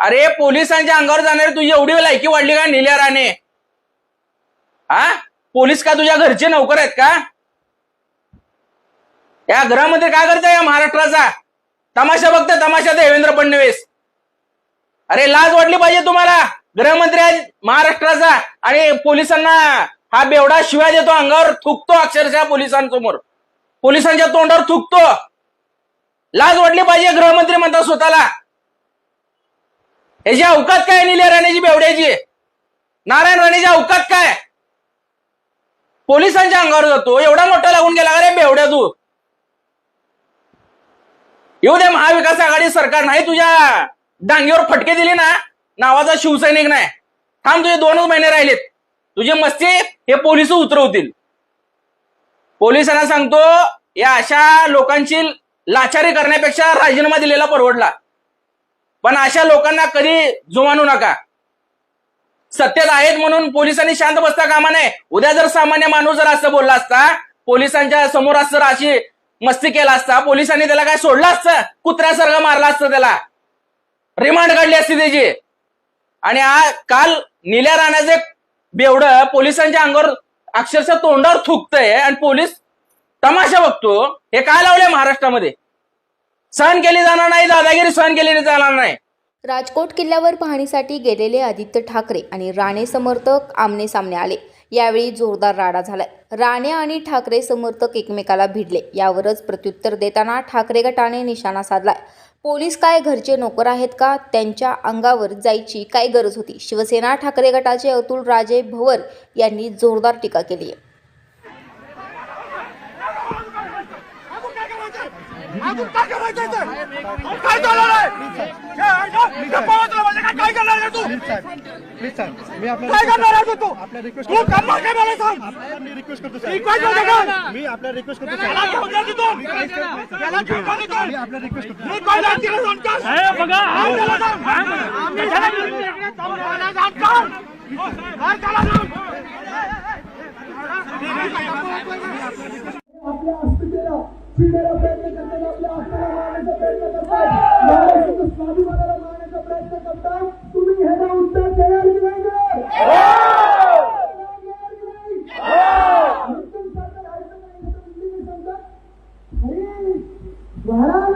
अरे पोलिसांच्या अंगावर जाणारी तुझी एवढी लायकी वाढली का निल्या राणे? हा? पोलीस का तुझ्या घरचे नोकर आहेत का? या घरामध्ये काय करताय या महाराष्ट्राचा? तमाशा बघता तमाशा देवेंद्र फडणवीस. अरे लाज वाटली पाहिजे तुम्हाला? गृहमंत्री आहे महाराष्ट्राचा आणि पोलिसांना हा बेवडा शिवाय देतो अंगावर थुकतो अक्षरशः पोलिसांसमोर. पोलिसांच्या तोंडावर थुकतो. लाज वाटली पाहिजे गृहमंत्री म्हणतात स्वतःला. याची अवकात काय निल्या राणेची बेवड्याची? नारायण राणेची अवकात काय? पोलिसांच्या अंगावर जातो. एवढा मोठा लागून गेला अरे बेवड्या तू? येऊ दे महाविकास आघाडी सरकार नाही तुझ्या डांगीवर फटके दिले ना नावाचा शिवसैनिक नाही. थांब तुझे दोनच महिने राहिलेत. तुझे मस्ती हे पोलीस उतरवतील. पोलिसांना सांगतो या अशा लोकांची लाचारी करण्यापेक्षा राजीनामा दिलेला परवडला. पण अशा लोकांना कधी जुमानू नका. सत्तेत आहेत म्हणून पोलिसांनी शांत बसता कामा नये. उद्या जर सामान्य माणूस जर असं बोलला असता पोलिसांच्या समोर असं अशी मस्ती केला असता पोलिसांनी त्याला काय सोडलं असतं? कुत्र्यासारखं मारलं असतं त्याला. रिमांड काढली असती त्याची. आणि काल निल्या राण्याचे बेवड पोलिसांच्या अंगावर अक्षरशः तोंडावर थुकतंय आणि पोलीस तमाशा बघतो. हे काय लावले महाराष्ट्रामध्ये? सहन केली जाणार नाही दादागिरी सहन केली जाणार नाही. राजकोट किल्ल्यावर पाहणीसाठी गेलेले आदित्य ठाकरे आणि राणे समर्थक आमने सामने आले. यावेळी जोरदार राडा झालाय. राणे आणि ठाकरे समर्थक एकमेकाला भिडले. यावरच प्रत्युत्तर देताना ठाकरे गटाने निशाणा साधलाय. पोलीस काय घरचे नोकर आहेत का? त्यांच्या अंगावर जायची काय गरज होती? शिवसेना ठाकरे गटाचे अतुल राजे भवर यांनी जोरदार टीका केली आहे. अजून काय करायचं? काय चालणार आहे? म्हणजे काय- काय करणार आहे तू प्लीज सर मी काय करणार आहे तू आपल्या रिक्वेस्ट तू करणार काय मला सांग मी रिक्वेस्ट करतो मी सर काय करणार आहे? मी आपल्या रिक्वेस्ट करतो याला सर घेऊन जा तिथून. याला घेऊन जा तिथून. मी आपल्या रिक्वेस्ट करतो मी काय नाही तिला सांगतोस? हा, त्याला सांग. आम्ही त्याला घेऊन जा. त्याला सांगतो. पिण्याला प्रयत्न करतात आपल्या आस्थेला मारण्याचा प्रयत्न करतात. महाराष्ट्राच्या स्वाभिमानाला मारण्याचा प्रयत्न करतात. तुम्ही ह्याचा उत्तर देणार की नाही महाराज